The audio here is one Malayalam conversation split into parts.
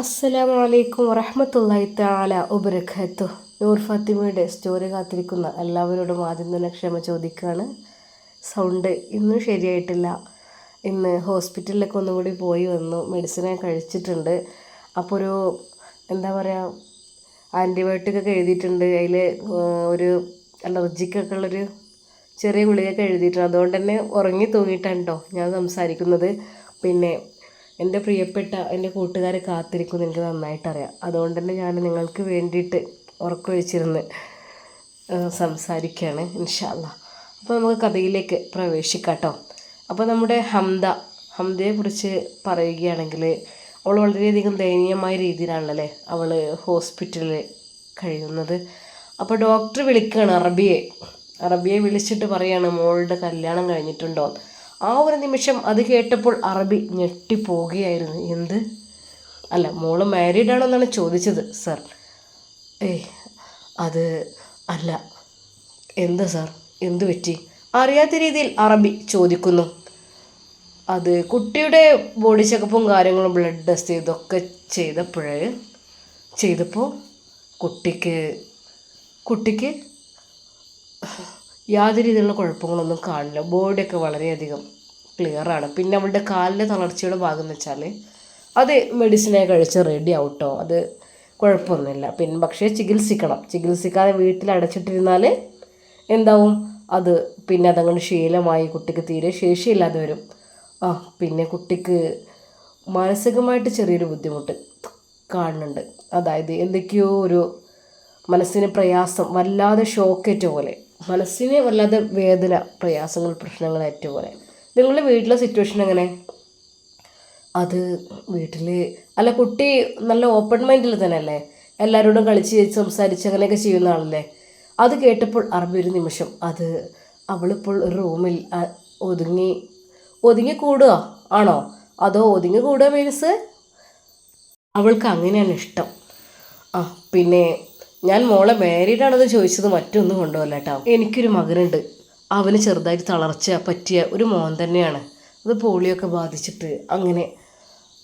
അസ്സലാമു അലൈക്കും വറഹമത്തല്ലാഹി താല വബറകാതുഹു നൂർ ഫാത്തിമയുടെ സ്റ്റോറി കാത്തിരിക്കുന്ന എല്ലാവരോടും ആദ്യം തന്നെ ക്ഷമ ചോദിക്കുകയാണ് സൗണ്ട് ഇന്നും ശരിയായിട്ടില്ല. ഇന്ന് ഹോസ്പിറ്റലിലൊക്കെ ഒന്നും കൂടി പോയി വന്നു. മെഡിസിനെ കഴിച്ചിട്ടുണ്ട്. അപ്പോൾ ഒരു എന്താ പറയുക ആന്റിബയോട്ടിക് ഒക്കെ എഴുതിയിട്ടുണ്ട്. അതിൽ ഒരു അലർജിക്കൊക്കെ ഉള്ളൊരു ചെറിയ ഗുളികയൊക്കെ എഴുതിയിട്ടുണ്ട്. അതുകൊണ്ട് തന്നെ ഉറങ്ങി തൂങ്ങിയിട്ടാണ് കേട്ടോ ഞാൻ സംസാരിക്കുന്നത്. പിന്നെ എന്റെ പ്രിയപ്പെട്ട എന്റെ കൂട്ടുകാരെ കാത്തിരിക്കുന്നു എനിക്ക് നന്നായിട്ടറിയാം. അതുകൊണ്ട് തന്നെ ഞാൻ നിങ്ങൾക്ക് വേണ്ടിയിട്ട് ഉറക്കൊഴിച്ചിരുന്ന് സംസാരിക്കുകയാണ് ഇൻഷാല്ല അപ്പോൾ നമുക്ക് കഥയിലേക്ക് പ്രവേശിക്കാട്ടോ. അപ്പോൾ നമ്മുടെ ഹംദ ഹംദയെക്കുറിച്ച് പറയുകയാണെങ്കിൽ അവൾ വളരെയധികം ദയനീയമായ രീതിയിലാണല്ലേ അവൾ ഹോസ്പിറ്റലിൽ കഴിയുന്നത്. അപ്പോൾ ഡോക്ടർ വിളിക്കുകയാണ് അറബിയെ. അറബിയെ വിളിച്ചിട്ട് പറയാണ് മോളുടെ കല്യാണം കഴിഞ്ഞിട്ടുണ്ടോ ആ ഒരു നിമിഷം അത് കേട്ടപ്പോൾ അറബി ഞെട്ടിപ്പോവുകയായിരുന്നു. എന്ത്? അല്ല മോൾ മാരീഡ് ആണോ എന്നാണ് ചോദിച്ചത് സർ ഏയ് അത് അല്ല. എന്താ സാർ എന്തു പറ്റി? അറിയാത്ത രീതിയിൽ അറബി ചോദിക്കുന്നു. അത് കുട്ടിയുടെ ബോഡി ചെക്കപ്പും കാര്യങ്ങളും ബ്ലഡ് ടെസ്റ്റ് ചെയ്തൊക്കെ ചെയ്തപ്പോഴേ ചെയ്തപ്പോൾ കുട്ടിക്ക് കുട്ടിക്ക് യാതൊരു രീതിയിലുള്ള കുഴപ്പങ്ങളൊന്നും കാണില്ല. ബോഡിയൊക്കെ വളരെയധികം ക്ലിയറാണ് പിന്നെ അവളുടെ കാലിന്റെ തളർച്ചയുടെ ഭാഗം എന്ന് വെച്ചാൽ അത് മെഡിസിനെ കഴിച്ച് റെഡി ആവട്ടോ. അത് കുഴപ്പമൊന്നുമില്ല. പിന്നെ പക്ഷേ ചികിത്സിക്കണം. ചികിത്സിക്കാതെ വീട്ടിൽ അടച്ചിട്ടിരുന്നാൽ എന്താവും? അത് പിന്നെ അതങ്ങനെ ശീലമായി കുട്ടിക്ക് തീരെ ശേഷിയില്ലാതെ വരും. ആ പിന്നെ കുട്ടിക്ക് മാനസികമായിട്ട് ചെറിയൊരു ബുദ്ധിമുട്ട് കാണുന്നുണ്ട്. അതായത് എന്തൊക്കെയോ ഒരു മനസ്സിന് പ്രയാസം വല്ലാതെ ഷോക്കേറ്റ പോലെ. മനസ്സിന് വല്ലാതെ വേദന പ്രയാസങ്ങൾ പ്രശ്നങ്ങൾ ഏറ്റവും പോലെ നിങ്ങളുടെ വീട്ടിലെ സിറ്റുവേഷൻ എങ്ങനെ? അത് വീട്ടിൽ അല്ല കുട്ടി നല്ല ഓപ്പൺ മൈൻഡിൽ തന്നെ അല്ലേ എല്ലാവരോടും കളിച്ച് സംസാരിച്ച് അങ്ങനെയൊക്കെ ചെയ്യുന്ന ആളല്ലേ? അത് കേട്ടപ്പോൾ അറബി ഒരു നിമിഷം അത് അവളിപ്പോൾ ഒരു റൂമിൽ ഒതുങ്ങി ഒതുങ്ങി കൂടുക ആണോ? അതോ ഒതുങ്ങി കൂടുക മീൻസ് അവൾക്ക് അങ്ങനെയാണ് ഇഷ്ടം. ആ പിന്നെ ഞാൻ മോളെ മാരീഡാണെന്ന് ചോദിച്ചത് മറ്റൊന്നും കൊണ്ടുപോകല്ല കേട്ടോ. എനിക്കൊരു മകനുണ്ട്. അവന് ചെറുതായിട്ട് തളർച്ച പറ്റിയ ഒരു മോൻ തന്നെയാണ്. അത് പോളിയൊക്കെ ബാധിച്ചിട്ട് അങ്ങനെ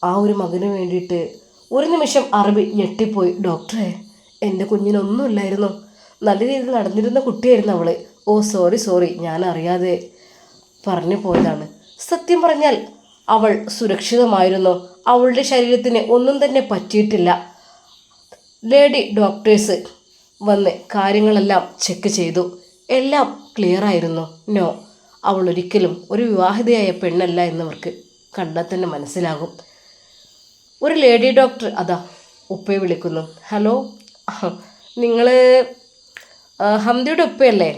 ആ ഒരു മകന് വേണ്ടിയിട്ട് ഒരു നിമിഷം അറബി ഞെട്ടിപ്പോയി. ഡോക്ടറെ എന്റെ കുഞ്ഞിനൊന്നുമില്ലായിരുന്നു. നല്ല രീതിയിൽ നടന്നിരുന്ന കുട്ടിയായിരുന്നു അവൾ ഓ സോറി സോറി ഞാൻ അറിയാതെ പറഞ്ഞു പോയതാണ്. സത്യം പറഞ്ഞാൽ അവൾ സുരക്ഷിതമായിരുന്നു. അവളുടെ ശരീരത്തിന് ഒന്നും തന്നെ പറ്റിയിട്ടില്ല. ലേഡി ഡോക്ടേഴ്സ് വന്ന് കാര്യങ്ങളെല്ലാം ചെക്ക് ചെയ്തു. എല്ലാം ക്ലിയർ ആയിരുന്നു. നോ അവൾ ഒരിക്കലും ഒരു വിവാഹിതയായ പെണ്ണല്ല എന്നവർക്ക് കണ്ടാൽ തന്നെ മനസ്സിലാകും. ഒരു ലേഡി ഡോക്ടർ അതാ ഉപ്പയെ വിളിക്കുന്നു. ഹലോ നിങ്ങൾ ഹംദിയുടെ ഉപ്പയല്ലേ?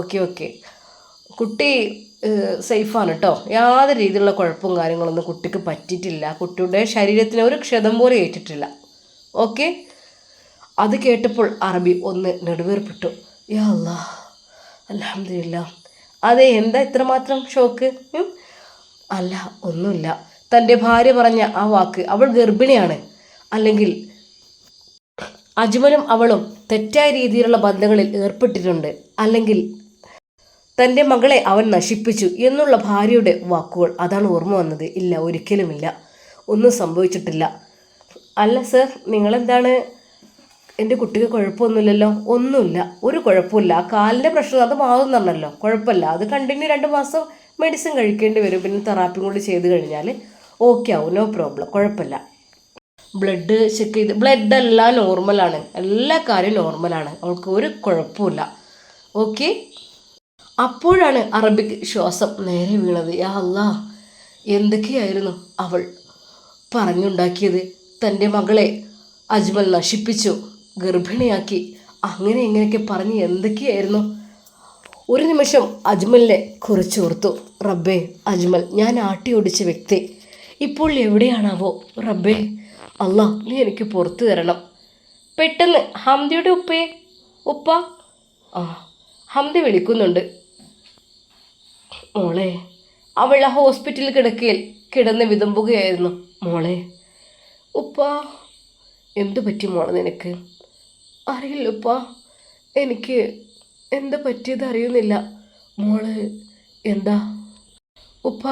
Okay okay. കുട്ടി സേഫാണ് കേട്ടോ യാതൊരു രീതിയിലുള്ള കുഴപ്പവും കാര്യങ്ങളൊന്നും കുട്ടിക്ക് പറ്റിയിട്ടില്ല. കുട്ടിയുടെ ശരീരത്തിന് ഒരു ക്ഷതം പോലും ഏറ്റിട്ടില്ല. ഓക്കെ? അത് കേട്ടപ്പോൾ അറബി ഒന്ന് നെടുവേർപ്പെട്ടു. യാ അല്ലാ അതെ എന്താ ഇത്രമാത്രം ഷോക്ക്? അല്ല ഒന്നുമില്ല. തന്റെ ഭാര്യ പറഞ്ഞ ആ വാക്ക് അവൾ ഗർഭിണിയാണ്. അല്ലെങ്കിൽ അജ്മലും അവളും തെറ്റായ രീതിയിലുള്ള ബന്ധങ്ങളിൽ ഏർപ്പെട്ടിട്ടുണ്ട്. അല്ലെങ്കിൽ തന്റെ മകളെ അവൻ നശിപ്പിച്ചു എന്നുള്ള ഭാര്യയുടെ വാക്കുകൾ അതാണ് ഓർമ്മ വന്നത്. ഇല്ല ഒരിക്കലുമില്ല. ഒന്നും സംഭവിച്ചിട്ടില്ല. അല്ല സർ നിങ്ങളെന്താണ് എന്റെ കുട്ടിക്ക് കുഴപ്പമൊന്നുമില്ലല്ലോ. ഒന്നുമില്ല. ഒരു കുഴപ്പമില്ല. ആ കാലിന്റെ പ്രശ്നം അത് മാറുന്നുണ്ടല്ലോ കുഴപ്പമില്ല. അത് കണ്ടിന്യൂ രണ്ട് മാസം മെഡിസിൻ കഴിക്കേണ്ടി വരും. പിന്നെ തെറാപ്പിയും കൂടി ചെയ്ത് കഴിഞ്ഞാൽ ഓക്കെ ആവും. നോ പ്രോബ്ലം കുഴപ്പമില്ല. ബ്ലഡ് ചെക്ക് ചെയ്ത് ബ്ലഡ് എല്ലാം നോർമലാണ് എല്ലാ കാര്യവും നോർമലാണ് അവൾക്ക് ഒരു കുഴപ്പമില്ല. ഓക്കെ അപ്പോഴാണ് അറബിക് ശ്വാസം നേരെ വീണത്. യാ അല്ലാ എന്തൊക്കെയായിരുന്നു അവൾ പറഞ്ഞുണ്ടാക്കിയത്? തന്റെ മകളെ അജ്മൽ നശിപ്പിച്ചു. ഗർഭിണിയാക്കി. അങ്ങനെ ഇങ്ങനെയൊക്കെ പറഞ്ഞ് എന്തൊക്കെയായിരുന്നു? ഒരു നിമിഷം അജ്മലിനെ കുറിച്ചോർത്തു. റബ്ബേ അജ്മൽ ഞാൻ ആട്ടി ഓടിച്ച വ്യക്തി. ഇപ്പോൾ എവിടെയാണാവോ? റബ്ബേ അല്ല നീ എനിക്ക് പുറത്തു തരണം. പെട്ടെന്ന് ഹംദിയുടെ ഉപ്പയെ ഉപ്പ. ആ ഹംദി വിളിക്കുന്നുണ്ട്. മോളെ അവൾ ആ ഹോസ്പിറ്റലിൽ കിടക്കയിൽ കിടന്ന് വിതുമ്പുകയായിരുന്നു. മോളെ ഉപ്പ എന്തു പറ്റി മോളെ നിനക്ക്? അറിയില്ലപ്പ. എനിക്ക് എന്താ പറ്റിയത് അറിയുന്നില്ല. മോൾ എന്താ? ഉപ്പ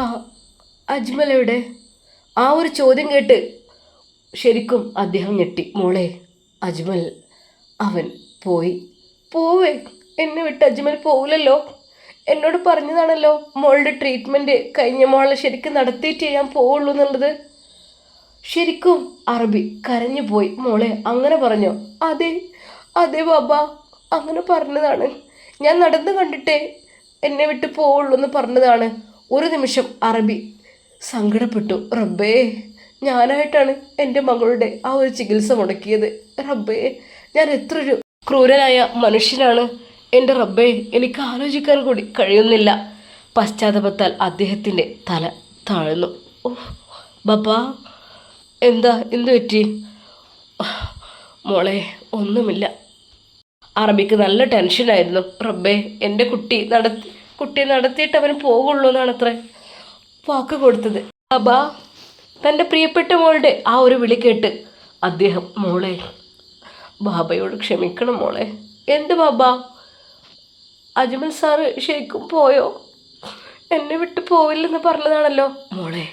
അജ്മൽ എവിടെ? ആ ഒരു ചോദ്യം കേട്ട് ശരിക്കും അദ്ദേഹം ഞെട്ടി. മോളെ അജ്മൽ അവൻ പോയി. പോവേ. എന്നെ വിട്ട് അജ്മൽ പോവില്ലല്ലോ. എന്നോട് പറഞ്ഞതാണല്ലോ മോളുടെ ട്രീറ്റ്മെന്റ് കഴിഞ്ഞ മോളെ ശരിക്കും നടത്തിയിട്ട് ഞാൻ പോവുള്ളൂ എന്നുള്ളത്. ശരിക്കും അറബി കരഞ്ഞു പോയി മോളെ അങ്ങനെ പറഞ്ഞോ? അതെ. അതെ ബാബ അങ്ങനെ പറഞ്ഞതാണ്. ഞാൻ നടന്നു കണ്ടിട്ടേ എന്നെ വിട്ട് പോവുള്ളൂ എന്ന് പറഞ്ഞതാണ്. ഒരു നിമിഷം അറബി സങ്കടപ്പെട്ടു. റബ്ബേ ഞാനായിട്ടാണ് എന്റെ മകളുടെ ആ ഒരു ചികിത്സ മുടക്കിയത്. റബ്ബേ ഞാൻ എത്ര ഒരു ക്രൂരനായ മനുഷ്യനാണ്. എന്റെ റബ്ബേ എനിക്ക് ആലോചിക്കാൻ കൂടി കഴിയുന്നില്ല. പശ്ചാത്തപത്താൽ അദ്ദേഹത്തിന്റെ തല താഴ്ന്നു. ഓ ബാബാ എന്താ എന്തു പറ്റി മോളെ ഒന്നുമില്ല. അറബിക്ക് നല്ല ടെൻഷനായിരുന്നു. റബ്ബേ എന്റെ കുട്ടി നടത്തി കുട്ടി നടത്തിയിട്ട് അവന് പോകുള്ളൂ എന്നാണ് അത്ര വാക്ക് കൊടുത്തത്. അബ തന്റെ പ്രിയപ്പെട്ട മോളുടെ ആ ഒരു വിളി കേട്ട് അദ്ദേഹം മോളെ ബാബയോട് ക്ഷമിക്കണം മോളെ. എന്ത് ബാബ? അജ്മൽ സാറ് ശരിക്കും പോയോ? എന്നെ വിട്ട് പോവില്ലെന്ന് പറഞ്ഞതാണല്ലോ. മോളെ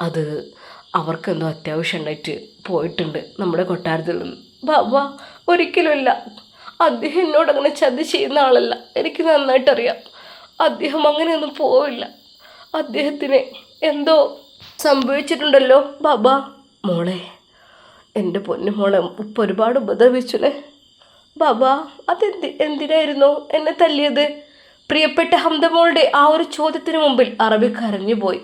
അത് അവർക്കെന്തോ അത്യാവശ്യം ഉണ്ടായിട്ട് പോയിട്ടുണ്ട്. നമ്മുടെ കൊട്ടാരത്തിൽ നിന്ന്. ബാബ ഒരിക്കലുമില്ല. അദ്ദേഹം എന്നോട് അങ്ങനെ ചതി ചെയ്യുന്ന ആളല്ല. എനിക്ക് നന്നായിട്ടറിയാം. അദ്ദേഹം അങ്ങനെയൊന്നും പോവില്ല. അദ്ദേഹത്തിന് എന്തോ സംഭവിച്ചിട്ടുണ്ടല്ലോ ബാബ. മോളെ എന്റെ പൊന്നു മോളെ ഉപ്പ ഒരുപാട് ഉപദ്രവിച്ചുല്ലേ? ബാബ അതെന്തി എന്തിനായിരുന്നു എന്നെ തല്ലിയത്? പ്രിയപ്പെട്ട ഹംദമോളുടെ ആ ഒരു ചോദ്യത്തിന് മുമ്പിൽ അറബി കരഞ്ഞു പോയി.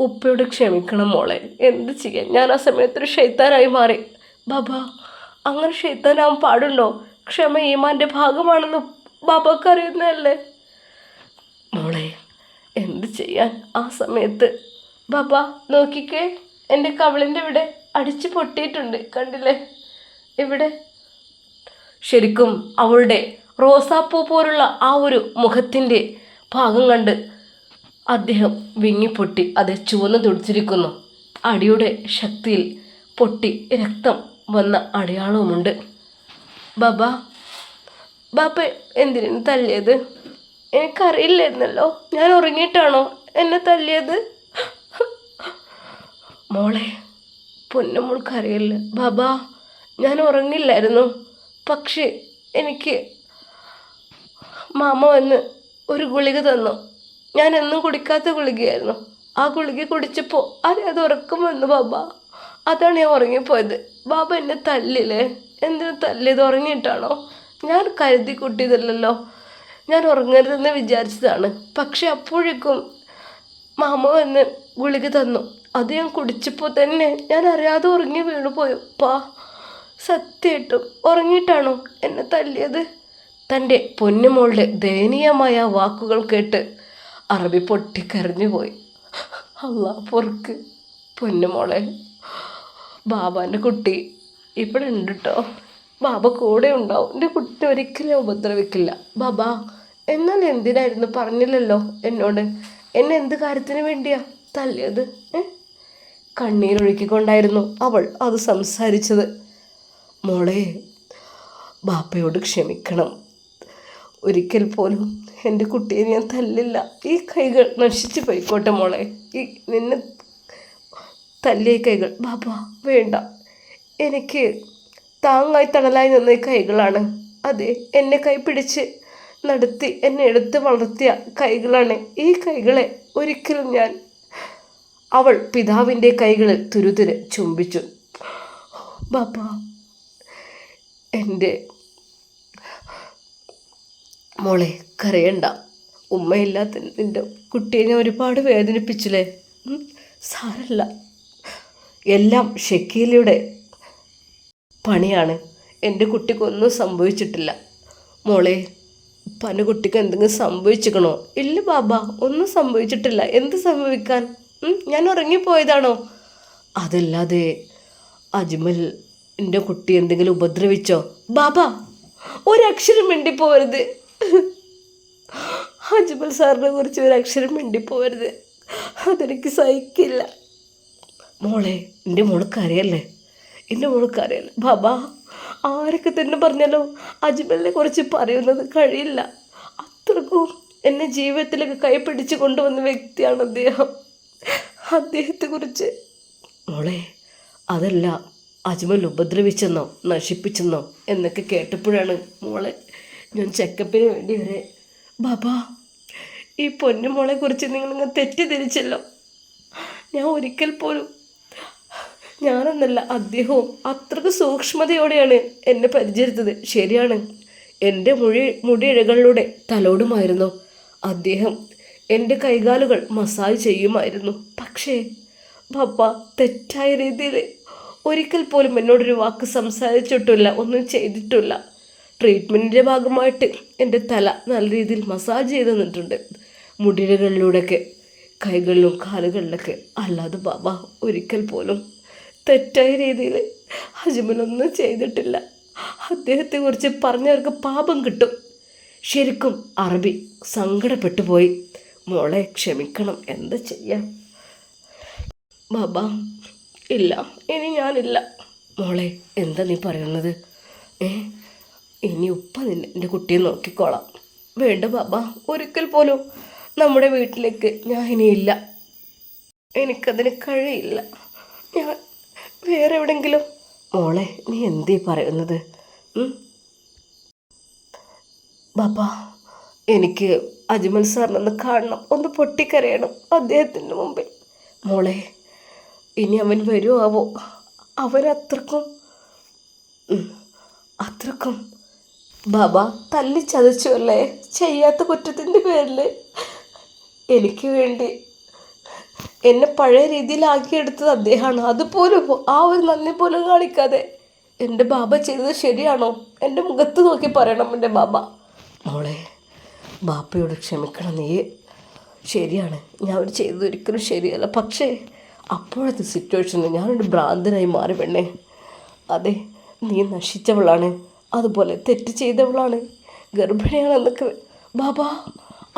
ഉപ്പയോട് ക്ഷമിക്കണം മോളെ. എന്ത് ചെയ്യാൻ? ഞാൻ ആ സമയത്തൊരു ഷെയ്ത്താനായി മാറി. ബാബ അങ്ങനെ ഷെയ്ത്താനാവാൻ പാടുണ്ടോ? ക്ഷമ ഈമാന്റെ ഭാഗമാണെന്ന് ബാബക്ക് അറിയുന്നതല്ലേ മോളെ എന്ത് ചെയ്യാൻ ആ സമയത്ത്? ബാബ നോക്കിക്കേ. എന്റെ കവിളിന്റെ ഇവിടെ അടിച്ചു പൊട്ടിയിട്ടുണ്ട് കണ്ടില്ലേ? ഇവിടെ. ശരിക്കും അവളുടെ റോസാപ്പൂ പോലുള്ള ആ ഒരു മുഖത്തിന്റെ ഭാഗം കണ്ട് അദ്ദേഹം വിങ്ങിപ്പൊട്ടി അത് ചുവന്ന് തുടിച്ചിരിക്കുന്നു. അടിയുടെ ശക്തിയിൽ പൊട്ടി രക്തം വന്ന അടയാളവുമുണ്ട്. ബാബ ബാപ്പ എന്തിനാണ് തല്ലിയത്? എനിക്കറിയില്ലായിരുന്നല്ലോ. ഞാൻ ഉറങ്ങിയിട്ടാണോ എന്നെ തല്ലിയത്? മോളെ പൊന്നമ്മൾക്കറിയില്ല ബാബ ഞാൻ ഉറങ്ങില്ലായിരുന്നു. പക്ഷേ എനിക്ക് മാമ വന്ന് ഒരു ഗുളിക തന്നു. ഞാൻ എന്നും കുടിക്കാത്ത ഗുളികയായിരുന്നു. ആ ഗുളിക കുടിച്ചപ്പോൾ അത് ഉറക്കം വന്നു ബാബ. അതാണ് ഞാൻ ഉറങ്ങിപ്പോയത്. ബാബ എന്നെ തല്ലില്ലേ? എന്തിനു തല്ലിയത്? ഉറങ്ങിയിട്ടാണോ? ഞാൻ കരുതി കൂട്ടിയതല്ലല്ലോ. ഞാൻ ഉറങ്ങരുതെന്ന് വിചാരിച്ചതാണ്. പക്ഷെ അപ്പോഴേക്കും മാമ വന്ന് ഗുളിക തന്നു. അത് ഞാൻ കുടിച്ചപ്പോൾ തന്നെ ഞാൻ അറിയാതെ ഉറങ്ങി വീണു പോയി. പാ സത്യമായിട്ടും ഉറങ്ങിയിട്ടാണോ എന്നെ തല്ലിയത്? തന്റെ പൊന്നുമോളുടെ ദയനീയമായ വാക്കുകൾ കേട്ട് അറബി പൊട്ടിക്കരഞ്ഞു പോയി അള്ളാ പൊറുക്ക് പൊന്നുമോളെ ബാബാന്റെ കുട്ടി. ഇവിടെ ഉണ്ട് കേട്ടോ ബാബ കൂടെ ഉണ്ടാവും. എന്റെ കുട്ടി ഒരിക്കലും ഉപദ്രവിക്കില്ല. ബാബ എന്നാൽ എന്തിനായിരുന്നു പറഞ്ഞില്ലല്ലോ എന്നോട്? എന്നെ എന്ത് കാര്യത്തിന് വേണ്ടിയാ തല്ലിയത്? കണ്ണീരൊഴുക്കിക്കൊണ്ടായിരുന്നു അവൾ അത് സംസാരിച്ചത്. മോളെ ബാപ്പയോട് ക്ഷമിക്കണം. ഒരിക്കൽ പോലും എന്റെ കുട്ടിയെ ഞാൻ തല്ലില്ല. ഈ കൈകൾ നശിച്ചു പോയിക്കോട്ടെ മോളെ. ഈ നിന്നെ തല്ലിയ കൈകൾ ബാബ വേണ്ട. എനിക്ക് താങ്ങായി തണലായി നിന്ന കൈകളാണ്. അതെ എന്നെ കൈ പിടിച്ച് നടത്തി എന്നെ എടുത്ത് വളർത്തിയ കൈകളാണ് ഈ കൈകളെ ഒരിക്കലും ഞാൻ അവൾ പിതാവിന്റെ കൈകളിൽ തുരുതുരെ ചുംബിച്ചു. ബാബ എന്റെ മോളെ കരയണ്ട. ഉമ്മയില്ലാത്ത നിന്റെ ഞാൻ ഒരുപാട് വേദനിപ്പിച്ചില്ലേ? സാരല്ല. എല്ലാം ഷക്കീലയുടെ പണിയാണ്. എന്റെ കുട്ടിക്കൊന്നും സംഭവിച്ചിട്ടില്ല. മോളെ പന കുട്ടിക്ക് എന്തെങ്കിലും സംഭവിച്ചിക്കണോ? ഇല്ല ബാബ ഒന്നും സംഭവിച്ചിട്ടില്ല. എന്ത് സംഭവിക്കാൻ? ഞാൻ ഉറങ്ങിപ്പോയതാണോ? അതല്ലാതെ അജ്മൽ എന്റെ കുട്ടി എന്തെങ്കിലും ഉപദ്രവിച്ചോ? ബാബ ഒരക്ഷരം മിണ്ടിപ്പോവരുത്. അജ്മൽ സാറിനെ കുറിച്ച് ഒരക്ഷരം മിണ്ടിപ്പോവരുത്. അതെനിക്ക് സഹിക്കില്ല. മോളെ എന്റെ മോൾക്ക് അറിയല്ലേ? എന്റെ മോൾക്ക് അറിയല്ലേ? ബാബാ ആരൊക്കെ തന്നെ പറഞ്ഞാലോ അജ്മലിനെ കുറിച്ച് പറയുന്നത് കഴിയില്ല. അത്രക്കും എന്നെ ജീവിതത്തിലേക്ക് കൈപ്പിടിച്ച് കൊണ്ടുവന്ന വ്യക്തിയാണ് അദ്ദേഹം. അദ്ദേഹത്തെ കുറിച്ച്. മോളെ അതല്ല അജ്മൽ ഉപദ്രവിച്ചെന്നോ നശിപ്പിച്ചെന്നോ എന്നൊക്കെ കേട്ടപ്പോഴാണ് മോളെ ഞാൻ ചെക്കപ്പിന് വേണ്ടി വരെ ബാബാ ഈ പൊന്നുമോളെക്കുറിച്ച് കുറിച്ച് നിങ്ങൾ തെറ്റിദ്ധരിച്ചല്ലോ. ഞാൻ ഒരിക്കൽ പോലും ഞാനെന്നല്ല അദ്ദേഹവും അത്രയ്ക്ക് സൂക്ഷ്മതയോടെയാണ് എന്നെ പരിചരിച്ചത്. ശരിയാണ്. എന്റെ മുഴി മുടിയിഴകളിലൂടെ തലോടുമായിരുന്നു. അദ്ദേഹം എന്റെ കൈകാലുകൾ മസാജ് ചെയ്യുമായിരുന്നു. പക്ഷേ പപ്പ തെറ്റായ രീതിയിൽ ഒരിക്കൽ പോലും എന്നോടൊരു വാക്ക് സംസാരിച്ചിട്ടില്ല ഒന്നും ചെയ്തിട്ടില്ല ട്രീറ്റ്മെന്റിന്റെ ഭാഗമായിട്ട് എന്റെ തല നല്ല രീതിയിൽ മസാജ് ചെയ്ത് തന്നിട്ടുണ്ട് മുടിയിഴകളിലൂടെയൊക്കെ കൈകളിലും കാലുകളിലൊക്കെ. അല്ലാതെ ബാബ ഒരിക്കൽ പോലും തെറ്റായ രീതിയിൽ അജ്മലൊന്നും ചെയ്തിട്ടില്ല. അദ്ദേഹത്തെ കുറിച്ച് പറഞ്ഞവർക്ക് പാപം കിട്ടും. ശരിക്കും അറബി സങ്കടപ്പെട്ടു പോയി. മോളെ ക്ഷമിക്കണം എന്താ ചെയ്യാം? ബാബ ഇല്ല ഇനി ഞാനില്ല. മോളെ എന്താ നീ പറയുന്നത്? ഏ ഇനി ഉപ്പ നിന്നെ എന്റെ കുട്ടിയെ നോക്കിക്കോളാം. വേണ്ട ബാബ ഒരിക്കൽ പോലും നമ്മുടെ വീട്ടിലേക്ക് ഞാൻ ഇനിയില്ല എനിക്കതിന് കഴിയില്ല. ഞാൻ വേറെ എവിടെങ്കിലും മോളെ നീ എന്തീ പറയുന്നത്? ബാപ്പ എനിക്ക് അജ്മൽ സാറിനൊന്ന് കാണണം. ഒന്ന് പൊട്ടിക്കരയണം അദ്ദേഹത്തിന്റെ മുമ്പിൽ. മോളെ ഇനി അവൻ വരുമാവോ ആവോ അവരത്രക്കും അത്രക്കും. ബാബ തല്ലിച്ചതച്ചു അല്ലേ? ചെയ്യാത്ത കുറ്റത്തിന്റെ പേരിൽ എനിക്ക് വേണ്ടി എന്നെ പഴയ രീതിയിലാക്കിയെടുത്തത് അദ്ദേഹമാണ്. അതുപോലും ആ ഒരു നന്ദി പോലും കാണിക്കാതെ എന്റെ ബാബ ചെയ്തത് ശരിയാണോ? എന്റെ മുഖത്ത് നോക്കി പറയണം എന്റെ ബാബ. മോളെ ബാപ്പയോട് ക്ഷമിക്കണം. നീ ശരിയാണ്. ഞാൻ അവർ ചെയ്തത് ഒരിക്കലും ശരിയല്ല. പക്ഷേ അപ്പോഴത്തെ സിറ്റുവേഷനിൽ ഞാനൊരു ഭ്രാന്തനായി മാറി പെണ്ണേ. അതെ നീ നശിച്ചവളാണ്. അതുപോലെ തെറ്റ് ചെയ്തവളാണ്. ഗർഭിണിയാണെന്നൊക്കെ. ബാബ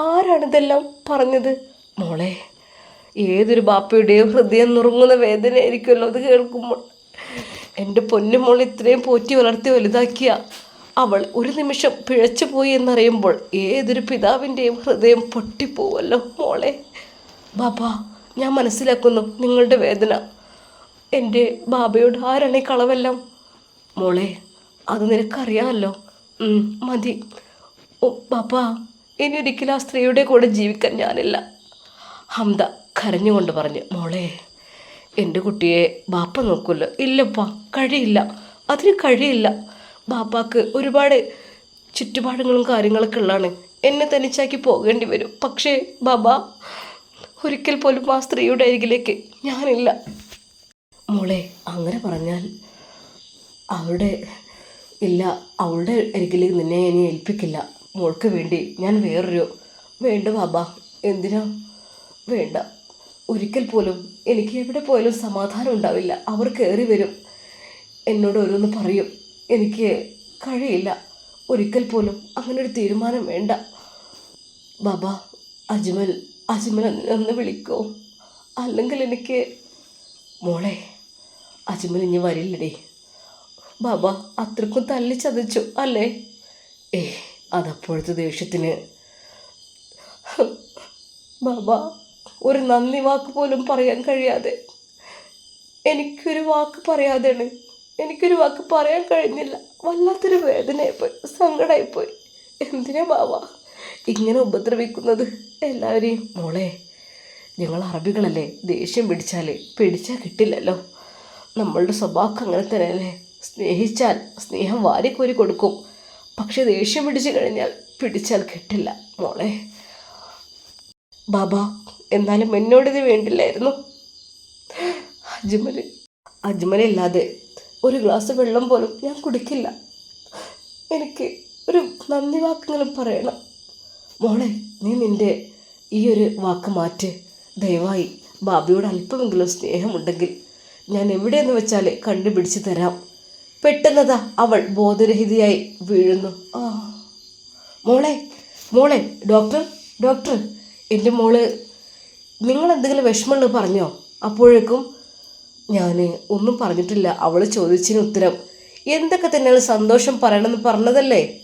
ആരാണിതെല്ലാം പറഞ്ഞത്? മോളെ ഏതൊരു ബാപ്പയുടെയും ഹൃദയം നുറുങ്ങുന്ന വേദനയായിരിക്കുമല്ലോ അത് കേൾക്കുമ്പോൾ. എന്റെ പൊന്നുമോൾ ഇത്രയും പോറ്റി വളർത്തി വലുതാക്കിയ അവൾ ഒരു നിമിഷം പിഴച്ചു പോയി എന്നറിയുമ്പോൾ ഏതൊരു പിതാവിന്റെയും ഹൃദയം പൊട്ടിപ്പോവല്ലോ മോളെ. ബാബ ഞാൻ മനസ്സിലാക്കുന്നു നിങ്ങളുടെ വേദന. എന്റെ ബാബയോട് ആരാണ് കളവെല്ലാം? മോളെ അത് നിനക്കറിയാമല്ലോ. മതി. ഓ ബാപ്പാ ഇനി ഒരിക്കലും ആ സ്ത്രീയുടെ കൂടെ ജീവിക്കാൻ ഞാനില്ല. ഹംദ കരഞ്ഞുകൊണ്ട് പറഞ്ഞു മോളെ എന്റെ കുട്ടിയെ ബാപ്പ നോക്കുമല്ലോ ഇല്ലപ്പാ കഴിയില്ല. അതിന് കഴിയില്ല. ബാപ്പാക്ക് ഒരുപാട് ചുറ്റുപാടുകളും കാര്യങ്ങളൊക്കെ ഉള്ളതാണ്. എന്നെ തനിച്ചാക്കി പോകേണ്ടി വരും. പക്ഷേ ബാബ ഒരിക്കൽ പോലും ആ സ്ത്രീയുടെ അരികിലേക്ക് ഞാനില്ല. മോളെ അങ്ങനെ പറഞ്ഞാൽ അവളുടെ ഇല്ല അവളുടെ അരികിലേക്ക് നിന്നെ ഇനി ഏൽപ്പിക്കില്ല. മോൾക്ക് വേണ്ടി ഞാൻ വേറൊരു വേണ്ട ബാബ എന്തിനാ വേണ്ട? ഒരിക്കൽ പോലും എനിക്ക് എവിടെ പോയാലും സമാധാനം ഉണ്ടാവില്ല. അവർ കയറി വരും. എന്നോട് ഓരോന്ന് പറയും. എനിക്ക് കഴിയില്ല. ഒരിക്കൽ പോലും അങ്ങനെ ഒരു തീരുമാനം വേണ്ട. ബാബ അജ്മൽ അജ്മൽ ഒന്ന് വിളിക്കോ. അല്ലെങ്കിൽ എനിക്ക് മോളെ അജ്മൽ ഇനി വരില്ലടേ. ബാബ അത്രക്കും തല്ലി ചതച്ചു അല്ലേ? ഏ അതപ്പോഴത്തെ ദേഷ്യത്തിന്. ബാബ ഒരു നന്ദി വാക്ക് പോലും പറയാൻ കഴിയാതെ എനിക്കൊരു വാക്ക് പറയാതെയാണ്. എനിക്കൊരു വാക്ക് പറയാൻ കഴിഞ്ഞില്ല. വല്ലാത്തൊരു വേദനയായിപ്പോയി. സങ്കടമായിപ്പോയി എന്തിനാ ബാബ ഇങ്ങനെ ഉപദ്രവിക്കുന്നത്? എല്ലാവരെയും. മോളെ ഞങ്ങൾ അറബികളല്ലേ? ദേഷ്യം പിടിച്ചാൽ പിടിച്ചാൽ കിട്ടില്ലല്ലോ. നമ്മളുടെ സ്വഭാവം അങ്ങനെ തന്നെയല്ലേ? സ്നേഹിച്ചാൽ സ്നേഹം വാരിക്കോരി കൊടുക്കും. പക്ഷെ ദേഷ്യം പിടിച്ചു കഴിഞ്ഞാൽ പിടിച്ചാൽ കിട്ടില്ല. മോളെ. ബാബ എന്നാലും എന്നോട് എന്നോടിത് വേണ്ടില്ലായിരുന്നു. അജ്മൽ അജ്മലില്ലാതെ ഒരു ഗ്ലാസ് വെള്ളം പോലും ഞാൻ കുടിക്കില്ല. എനിക്ക് ഒരു നന്ദി വാക്കെങ്കിലും പറയണം. മോളെ നീ നിന്റെ ഈ ഒരു വാക്ക് മാറ്റ്. ദയവായി ബാബിയോട് അല്പമെങ്കിലും സ്നേഹമുണ്ടെങ്കിൽ ഞാൻ എവിടെയെന്ന് വെച്ചാൽ കണ്ടുപിടിച്ച് തരാം. പെട്ടെന്നതാ അവൾ ബോധരഹിതയായി വീഴുന്നു. ആ. മോളെ മോളെ ഡോക്ടർ ഡോക്ടർ എന്റെ മോൾ നിങ്ങൾ എന്തെങ്കിലും വിഷമമുള്ളത് പറഞ്ഞോ? അപ്പോഴേക്കും ഞാൻ ഒന്നും പറഞ്ഞിട്ടില്ല. അവൾ ചോദിച്ചതിന് ഉത്തരം എന്തൊക്കെ തന്നെയാണ് സന്തോഷം പറയണമെന്ന് പറഞ്ഞതല്ലേ?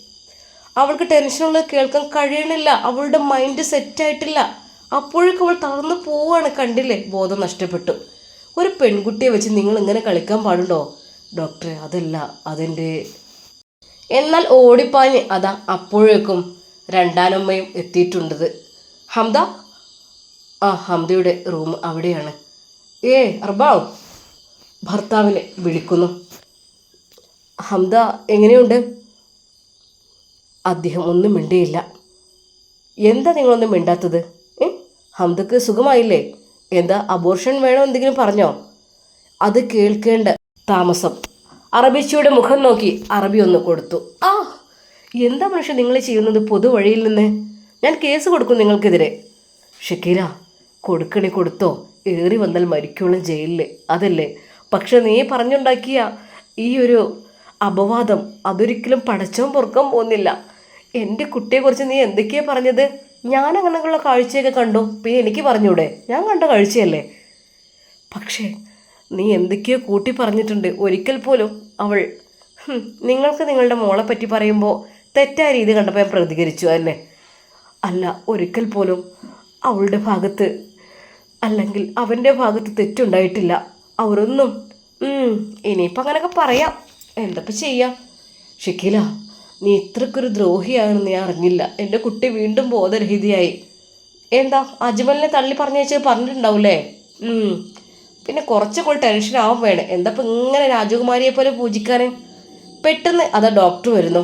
അവൾക്ക് ടെൻഷനുള്ളത് കേൾക്കാൻ കഴിയണില്ല. അവളുടെ മൈൻഡ് സെറ്റായിട്ടില്ല അപ്പോഴേക്കും അവൾ തളർന്നു പോവാണ് കണ്ടില്ലേ? ബോധം നഷ്ടപ്പെട്ടു. ഒരു പെൺകുട്ടിയെ വെച്ച് നിങ്ങൾ ഇങ്ങനെ കളിക്കാൻ പാടുണ്ടോ? ഡോക്ടറെ അതല്ല അതെന്റെ എന്നാൽ ഓടിപ്പാഞ്ഞ് അതാ അപ്പോഴേക്കും രണ്ടാനമ്മയും എത്തിയിട്ടുണ്ടത് ഹംദ ആ ഹംദയുടെ റൂം അവിടെയാണ്. ഏ അർബാവ് ഭർത്താവിനെ വിളിക്കുന്നു. ഹംദ എങ്ങനെയുണ്ട്? അദ്ദേഹം ഒന്നും മിണ്ടിയില്ല. എന്താ നിങ്ങളൊന്നും മിണ്ടാത്തത്? ഹംദക്ക് സുഖമായില്ലേ? എന്താ അബോർഷൻ വേണോ എന്തെങ്കിലും പറഞ്ഞോ? അത് കേൾക്കേണ്ട താമസം. അറബിച്ചിയുടെ മുഖം നോക്കി അറബി ഒന്ന് കൊടുത്തു. ആ എന്താ മനുഷ്യൻ നിങ്ങൾ ചെയ്യുന്നത് പൊതുവഴിയിൽ നിന്ന്? ഞാൻ കേസ് കൊടുക്കും നിങ്ങൾക്കെതിരെ. ഷക്കീല കൊടുക്കണേ കൊടുത്തോ ഏറി വന്നാൽ മരിക്കോളം ജയിലിൽ അതല്ലേ? പക്ഷെ നീ പറഞ്ഞുണ്ടാക്കിയ ഈ ഒരു അപവാദം അതൊരിക്കലും പടച്ചവും പൊറുക്കാൻ പോകുന്നില്ല. എന്റെ കുട്ടിയെക്കുറിച്ച് നീ എന്തൊക്കെയാ പറഞ്ഞത്? ഞാൻ അങ്ങനെയുള്ള കാഴ്ചയൊക്കെ കണ്ടു. പിന്നെ എനിക്ക് പറഞ്ഞൂടെ? ഞാൻ കണ്ട കാഴ്ചയല്ലേ? പക്ഷേ നീ എന്തൊക്കെയോ കൂട്ടി പറഞ്ഞിട്ടുണ്ട്. ഒരിക്കൽ പോലും അവൾ നിങ്ങൾക്ക് നിങ്ങളുടെ മോളെ പറ്റി പറയുമ്പോൾ തെറ്റായ രീതി കണ്ടപ്പോൾ ഞാൻ പ്രതികരിച്ചു അല്ലേ അല്ല ഒരിക്കൽ പോലും അവളുടെ ഭാഗത്ത് അല്ലെങ്കിൽ അവന്റെ ഭാഗത്ത് തെറ്റുണ്ടായിട്ടില്ല. അവരൊന്നും ഇനിയിപ്പോൾ അങ്ങനെയൊക്കെ പറയാം. എന്തപ്പോൾ ചെയ്യാം? ഷിക്കില നീ ഇത്രക്കൊരു ദ്രോഹിയാണെന്ന് ഞാൻ അറിഞ്ഞില്ല. എന്റെ കുട്ടി വീണ്ടും ബോധരഹിതയായി. എന്താ അജ്മലിനെ തള്ളി പറഞ്ഞേച്ച് പറഞ്ഞിട്ടുണ്ടാവൂലേ. പിന്നെ കുറച്ചൊക്കെ ടെൻഷൻ ആവും വേണം. എന്താ ഇപ്പം ഇങ്ങനെ രാജകുമാരിയെ പോലെ പൂജിക്കാൻ പെട്ടെന്ന് അതാ ഡോക്ടർ വരുന്നു.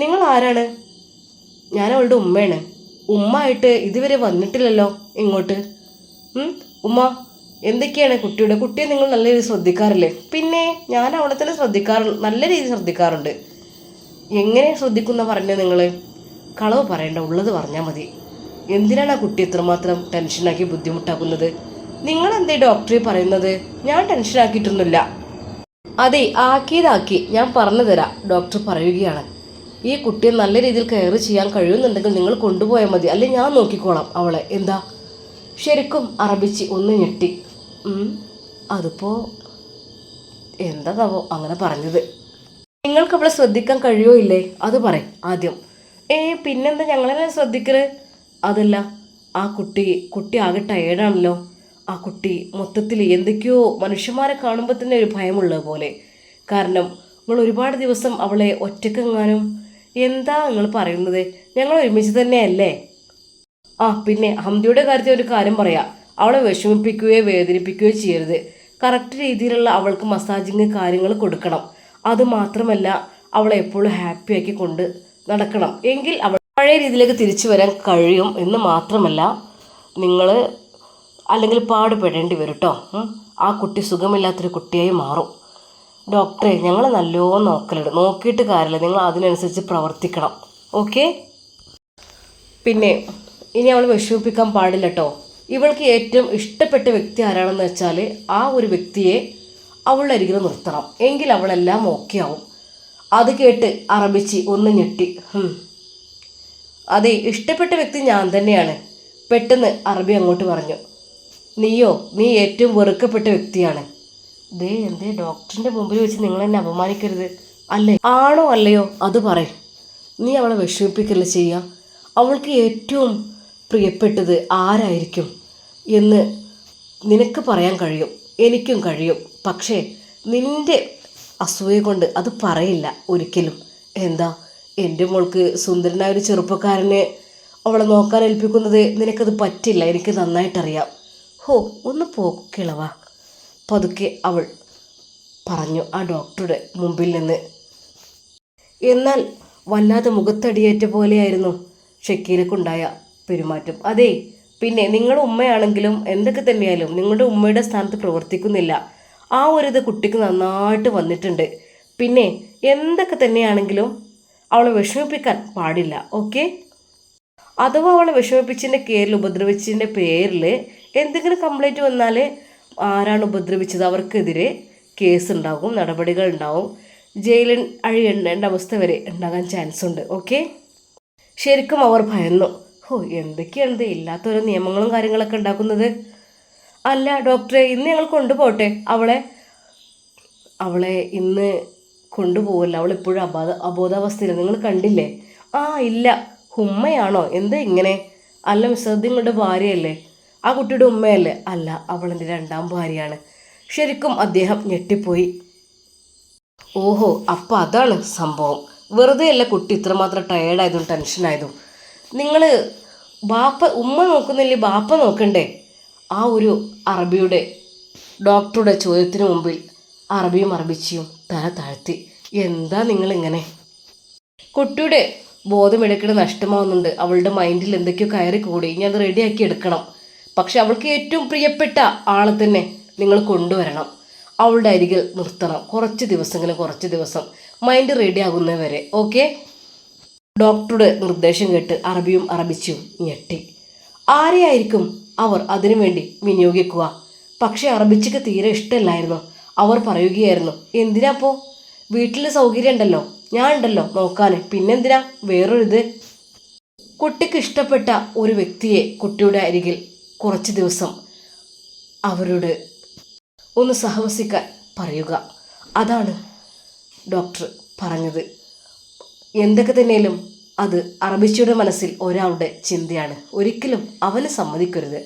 നിങ്ങൾ ആരാണ്? ഞാൻ അവളുടെ ഉമ്മയാണ്. ഉമ്മ ആയിട്ട് ഇതുവരെ വന്നിട്ടില്ലല്ലോ ഇങ്ങോട്ട്? ഉമ്മ എന്തൊക്കെയാണ് കുട്ടിയുടെ? കുട്ടിയെ നിങ്ങൾ നല്ല രീതിയിൽ ശ്രദ്ധിക്കാറില്ലേ? പിന്നെ ഞാൻ അവളെ തന്നെ ശ്രദ്ധിക്കാറ് നല്ല രീതിയിൽ ശ്രദ്ധിക്കാറുണ്ട്. എങ്ങനെ ശ്രദ്ധിക്കുന്ന പറഞ്ഞത് നിങ്ങൾ കളവ് പറയണ്ട ഉള്ളത് പറഞ്ഞാൽ മതി. എന്തിനാണ് ആ കുട്ടി ഇത്രമാത്രം ടെൻഷനാക്കി ബുദ്ധിമുട്ടാക്കുന്നത്? നിങ്ങൾ എന്തേ ഡോക്ടറെ പറയുന്നത്? ഞാൻ ടെൻഷനാക്കിയിട്ടൊന്നുമില്ല. അതെ ആക്കിയതാക്കി. ഞാൻ പറഞ്ഞു തരാം. ഡോക്ടർ പറയുകയാണ്. ഈ കുട്ടിയെ നല്ല രീതിയിൽ കെയർ ചെയ്യാൻ കഴിയുന്നുണ്ടെങ്കിൽ നിങ്ങൾ കൊണ്ടുപോയാൽ മതി. അല്ലെങ്കിൽ ഞാൻ നോക്കിക്കോളാം അവളെ. എന്താ? ശരിക്കും അറബിച്ച് ഒന്ന് ഞെട്ടി. അതിപ്പോ എന്താണാവോ അങ്ങനെ പറഞ്ഞത്. നിങ്ങൾക്ക് അവളെ ശ്രദ്ധിക്കാൻ കഴിയോ ഇല്ലേ? അത് പറയും ആദ്യം. ഏ പിന്നെന്താ ഞങ്ങളെ ശ്രദ്ധിക്കറ് അതല്ല ആ കുട്ടി കുട്ടി ആകെ ടയേർഡാണല്ലോ ആ കുട്ടി മൊത്തത്തിൽ എന്തൊക്കെയോ മനുഷ്യന്മാരെ കാണുമ്പോൾ തന്നെ ഒരു ഭയമുള്ളത് പോലെ. കാരണം നിങ്ങൾ ഒരുപാട് ദിവസം അവളെ ഒറ്റക്കെങ്ങാനും എന്താ നിങ്ങൾ പറയുന്നത്? ഞങ്ങൾ ഒരുമിച്ച് തന്നെയല്ലേ? ആ പിന്നെ ഹംദിയുടെ കാര്യത്തിൽ ഒരു കാര്യം പറയാം. അവളെ വിഷമിപ്പിക്കുകയോ വേദനിപ്പിക്കുകയോ ചെയ്യരുത്. കറക്റ്റ് രീതിയിലുള്ള അവൾക്ക് മസാജിങ് കാര്യങ്ങൾ കൊടുക്കണം. അത് മാത്രമല്ല അവളെ എപ്പോഴും ഹാപ്പിയാക്കി കൊണ്ട് നടക്കണം. എങ്കിൽ അവൾ പഴയ രീതിയിലേക്ക് തിരിച്ചു വരാൻ കഴിയും എന്ന് മാത്രമല്ല നിങ്ങൾ അല്ലെങ്കിൽ പാടുപെടേണ്ടി വരും കേട്ടോ ആ കുട്ടി സുഖമില്ലാത്തൊരു കുട്ടിയായി മാറും. ഡോക്ടറെ ഞങ്ങൾ നല്ലോണം നോക്കലുണ്ട്. നോക്കിയിട്ട് കാര്യമില്ല. നിങ്ങൾ അതിനനുസരിച്ച് പ്രവർത്തിക്കണം. ഓക്കെ? പിന്നെ ഇനി അവൾ വിഷമിപ്പിക്കാൻ പാടില്ല കേട്ടോ ഇവൾക്ക് ഏറ്റവും ഇഷ്ടപ്പെട്ട വ്യക്തി ആരാണെന്ന് വെച്ചാൽ ആ ഒരു വ്യക്തിയെ അവളുടെ അരികിൽ നിർത്തണം. എങ്കിൽ അവളെല്ലാം ഓക്കെ ആവും. അത് കേട്ട് അറബിച്ച് ഒന്ന് ഞെട്ടി. അതെ ഇഷ്ടപ്പെട്ട വ്യക്തി ഞാൻ തന്നെയാണ്. പെട്ടെന്ന് അറബി അങ്ങോട്ട് പറഞ്ഞു. നീയോ നീ ഏറ്റവും വെറുക്കപ്പെട്ട വ്യക്തിയാണ്. ദേ എന്തേ ഡോക്ടറിന്റെ മുമ്പിൽ വെച്ച് നിങ്ങൾ എന്നെ അപമാനിക്കരുത്. അല്ലേ? ആണോ അല്ലയോ? അത് പറയും. നീ അവളെ വിഷമിപ്പിക്കല്ലേ ചെയ്യുക? അവൾക്ക് ഏറ്റവും പ്രിയപ്പെട്ടത് ആരായിരിക്കും എന്ന് നിനക്ക് പറയാൻ കഴിയും. എനിക്കും കഴിയും. പക്ഷേ നിന്റെ അസൂയ കൊണ്ട് അത് പറയില്ല ഒരിക്കലും. എന്താ? എന്റെ മോൾക്ക് സുന്ദരനായ ഒരു ചെറുപ്പക്കാരനെ അവളെ നോക്കാൻ ഏൽപ്പിക്കുന്നത് നിനക്കത് പറ്റില്ല. എനിക്ക് നന്നായിട്ടറിയാം. ഹോ ഒന്ന് പോ കിളവ. പതുക്കെ അവൾ പറഞ്ഞു. ആ ഡോക്ടറുടെ മുമ്പിൽ നിന്ന്. എന്നാൽ വല്ലാതെ മുഖത്തടിയേറ്റ പോലെയായിരുന്നു ഷക്കീലക്കുണ്ടായ പെരുമാറ്റം. അതെ പിന്നെ നിങ്ങളുടെ ഉമ്മയാണെങ്കിലും എന്തൊക്കെ തന്നെയായാലും നിങ്ങളുടെ ഉമ്മയുടെ സ്ഥാനത്ത് പ്രവർത്തിക്കുന്നില്ല. ആ ഒരു കുട്ടിക്ക് നന്നായിട്ട് വന്നിട്ടുണ്ട്. പിന്നെ എന്തൊക്കെ തന്നെയാണെങ്കിലും അവളെ വിഷമിപ്പിക്കാൻ പാടില്ല ഓക്കെ? അഥവാ അവളെ വിഷമിപ്പിച്ചതിന്റെ പേരിൽ ഉപദ്രവിച്ചതിന്റെ പേരിൽ എന്തെങ്കിലും കംപ്ലൈന്റ് വന്നാൽ ആരാണ് ഉപദ്രവിച്ചത്? അവർക്കെതിരെ കേസ് ഉണ്ടാകും നടപടികൾ ഉണ്ടാവും. ജയിലിൽ അഴിയേണ്ട അവസ്ഥ വരെ ഉണ്ടാകാൻ ചാൻസ് ഉണ്ട് ഓക്കെ? ശരിക്കും അവർ ഭയന്നു. ഹോ എന്തൊക്കെയാണ് ഇത്? ഇല്ലാത്തൊരു നിയമങ്ങളും കാര്യങ്ങളൊക്കെ ഉണ്ടാക്കുന്നത്. അല്ല ഡോക്ടറെ ഇന്ന് ഞങ്ങൾ കൊണ്ടുപോട്ടെ. അവളെ അവളെ ഇന്ന് കൊണ്ടുപോകില്ല അവൾ ഇപ്പോഴും അബോധ അബോധാവസ്ഥയിൽ നിങ്ങൾ കണ്ടില്ലേ? ആ ഇല്ല. ഉമ്മയാണോ? എന്താ ഇങ്ങനെ? അല്ല മിസ് അത് നിങ്ങളുടെ ഭാര്യയല്ലേ? ആ കുട്ടിയുടെ ഉമ്മയല്ലേ? അല്ല അവളെന്റെ രണ്ടാം ഭാര്യയാണ്. ശരിക്കും അദ്ദേഹം ഞെട്ടിപ്പോയി. ഓഹോ അപ്പം അതാണ് സംഭവം. വെറുതെ അല്ല കുട്ടി ഇത്രമാത്രം ടയേർഡായതും ടെൻഷനായതും നിങ്ങൾ ബാപ്പ ഉമ്മ നോക്കുന്നില്ലേ ബാപ്പ നോക്കണ്ടേ? ആ ഒരു അറബിയുടെ ഡോക്ടറുടെ ചോദ്യത്തിന് മുമ്പിൽ അറബിയും അറബിച്ചിയും തല താഴ്ത്തി. എന്താ നിങ്ങളിങ്ങനെ? കുട്ടിയുടെ ബോധമെടുക്കണ നഷ്ടമാവുന്നുണ്ട്. അവളുടെ മൈൻഡിൽ എന്തൊക്കെയോ കയറി കൂടി ഇനി അത് റെഡിയാക്കി എടുക്കണം. പക്ഷെ അവൾക്ക് ഏറ്റവും പ്രിയപ്പെട്ട ആളെ തന്നെ നിങ്ങൾ കൊണ്ടുവരണം. അവളുടെ അരികിൽ നിർത്തണം. കുറച്ച് ദിവസങ്ങളിൽ കുറച്ച് ദിവസം മൈൻഡ് റെഡി ആകുന്നവരെ ഓക്കെ? ഡോക്ടറുടെ നിർദ്ദേശം കേട്ട് അറബിയും അറബിച്ചും ഞെട്ടി. ആരെയായിരിക്കും അവർ അതിനുവേണ്ടി വിനിയോഗിക്കുക? പക്ഷേ അറബിച്ചയ്ക്ക് തീരെ ഇഷ്ടമല്ലായിരുന്നു. അവർ പറയുകയായിരുന്നു എന്തിനാപ്പോ വീട്ടിൽ സൗകര്യം ഉണ്ടല്ലോ. ഞാൻ ഉണ്ടല്ലോ. നോക്കാൻ പിന്നെന്തിനാ? വേറൊരിത് കുട്ടിക്ക് ഇഷ്ടപ്പെട്ട ഒരു വ്യക്തിയെ കുട്ടിയുടെ അരികിൽ കുറച്ച് ദിവസം അവരോട് ഒന്ന് സഹവസിക്കാൻ പറയുക. അതാണ് ഡോക്ടർ പറഞ്ഞത്. എന്തൊക്കെ തന്നെയാലും അത് അറബിച്ചിയുടെ മനസ്സിൽ ഒരാളുടെ ചിന്തയാണ്. ഒരിക്കലും അവന് സമ്മതിക്കരുത്.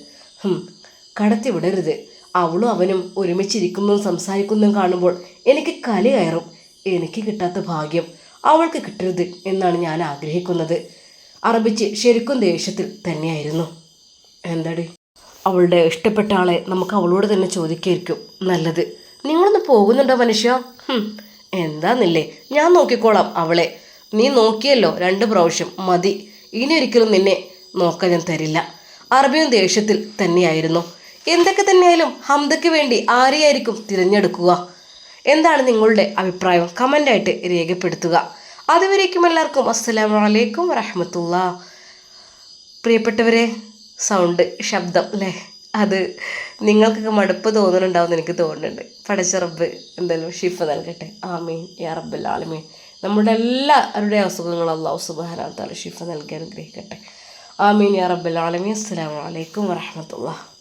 കടത്തി വിടരുത്. അവളും അവനും ഒരുമിച്ചിരിക്കുന്നതും സംസാരിക്കുന്നതും കാണുമ്പോൾ എനിക്ക് കലി കയറും. എനിക്ക് കിട്ടാത്ത ഭാഗ്യം അവൾക്ക് കിട്ടരുത് എന്നാണ് ഞാൻ ആഗ്രഹിക്കുന്നത്. അറബിച്ച് ശരിക്കും ദേഷ്യത്തിൽ തന്നെയായിരുന്നു. എന്താടി? അവളുടെ ഇഷ്ടപ്പെട്ട ആളെ നമുക്ക് അവളോട് തന്നെ ചോദിക്കായിരിക്കും നല്ലത്. നിങ്ങളൊന്ന് പോകുന്നുണ്ടോ മനുഷ്യ? എന്താന്നില്ലേ? ഞാൻ നോക്കിക്കോളാം അവളെ. നീ നോക്കിയല്ലോ രണ്ട് പ്രാവശ്യം. മതി. ഇനി ഒരിക്കലും നിന്നെ നോക്കാൻ ഞാൻ തരില്ല. അറബിയും ദേഷ്യത്തിൽ തന്നെയായിരുന്നു. എന്തൊക്കെ തന്നെയായാലും ഹംദയ്ക്ക് വേണ്ടി ആരെയായിരിക്കും തിരഞ്ഞെടുക്കുക? എന്താണ് നിങ്ങളുടെ അഭിപ്രായം? കമന്റായിട്ട് രേഖപ്പെടുത്തുക. അതുവരേക്കും എല്ലാവർക്കും അസ്സലാമു അലൈക്കും വറഹമത്തുള്ള. പ്രിയപ്പെട്ടവരെ സൗണ്ട് ശബ്ദം അല്ലേ? അത് നിങ്ങൾക്കൊക്കെ മടുപ്പ് തോന്നുന്നുണ്ടാവും എനിക്ക് തോന്നുന്നുണ്ട്. പടച്ച എന്തായാലും ഷിഫ നൽകട്ടെ. ആമീൻ. യാ റബ്ബൽ ആലമീൻ. നമ്മുടെ എല്ലാവരുടെ അസുഖങ്ങളും അള്ളാഹു സുബാന താല ഷിഫ നൽകി അനുഗ്രഹിക്കട്ടെ. ആമീൻ യാ റബ്ബൽ ആലമീൻ. അസ്സലാമു അലൈക്കും വറഹമത്തുള്ള